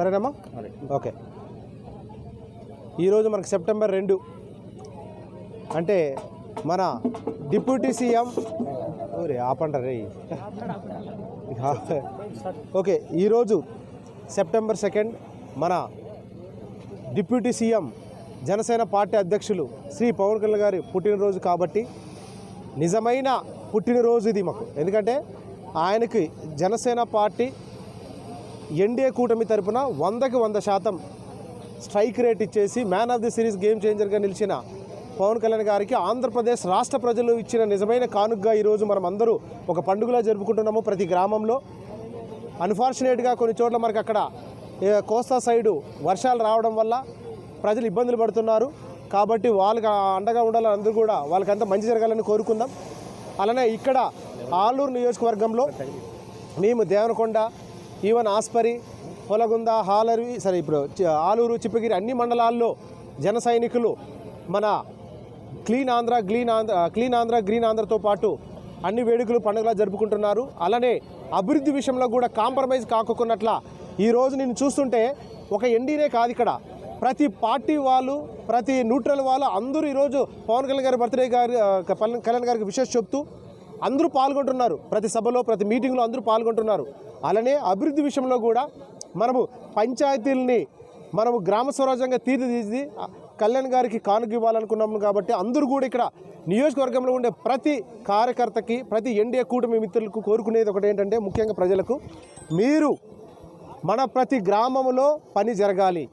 సరేనమ్మా ఓకే. ఈరోజు మనకు సెప్టెంబర్ రెండు. అంటే మన డిప్యూటీ సీఎం ఓరే ఆపంటారే ఓకే ఈరోజు సెప్టెంబర్ సెకండ్ మన డిప్యూటీ సీఎం జనసేన పార్టీ అధ్యక్షులు శ్రీ పవన్ కళ్యాణ్ గారి పుట్టినరోజు కాబట్టి నిజమైన పుట్టినరోజు ఇది మాకు. ఎందుకంటే ఆయనకి జనసేన పార్టీ ఎన్డీఏ కూటమి తరపున వందకి వంద శాతం స్ట్రైక్ రేట్ ఇచ్చేసి man of the series game చేంజర్గా నిలిచిన పవన్ కళ్యాణ్ గారికి ఆంధ్రప్రదేశ్ రాష్ట్ర ప్రజలు ఇచ్చిన నిజమైన కానుగ్గా ఈరోజు మనం అందరూ ఒక పండుగలా జరుపుకుంటున్నాము ప్రతి గ్రామంలో. అన్ఫార్చునేట్గా కొన్ని చోట్ల మనకు అక్కడ కోస్తా సైడు వర్షాలు రావడం వల్ల ప్రజలు ఇబ్బందులు పడుతున్నారు. కాబట్టి వాళ్ళకి అండగా ఉండాలని అందరూ కూడా వాళ్ళకంతా మంచి జరగాలని కోరుకుందాం. అలానే ఇక్కడ ఆలూరు నియోజకవర్గంలో మేము దేవనకొండ ఈవెన్ ఆస్పరి పొలగుంద హాలరి సరే ఇప్పుడు ఆలూరు చిప్పగిరి అన్ని మండలాల్లో జన సైనికులు మన clean Andhra green Andhra clean Andhra green ఆంధ్రతో పాటు అన్ని వేడుకలు పండుగలా జరుపుకుంటున్నారు. అలానే అభివృద్ధి విషయంలో కూడా కాంప్రమైజ్ కాకున్నట్ల ఈరోజు నేను చూస్తుంటే ఒక ఎన్డీనే కాదు ఇక్కడ. ప్రతి పార్టీ వాళ్ళు ప్రతి న్యూట్రల్ వాళ్ళు అందరూ ఈరోజు పవన్ కళ్యాణ్ గారి బర్త్డే గారి కళ్యాణ్ గారికి విశేష చెప్తూ అందరూ పాల్గొంటున్నారు. ప్రతి సభలో ప్రతి మీటింగ్లో అందరూ పాల్గొంటున్నారు. అలానే అభివృద్ధి విషయంలో కూడా మనము పంచాయతీల్ని మనము గ్రామ స్వరాజ్యంగా తీర్చిదిద్ది కళ్యాణ్ గారికి కానుక ఇవ్వాలనుకున్నాము కాబట్టి అందరూ కూడా ఇక్కడ నియోజకవర్గంలో ఉండే ప్రతి కార్యకర్తకి ప్రతి ఎన్డీఏ కూటమి మిత్రులకు కోరుకునేది ఒకటి ఏంటంటే ముఖ్యంగా ప్రజలకు మీరు మన ప్రతి గ్రామంలో పని జరగాలి.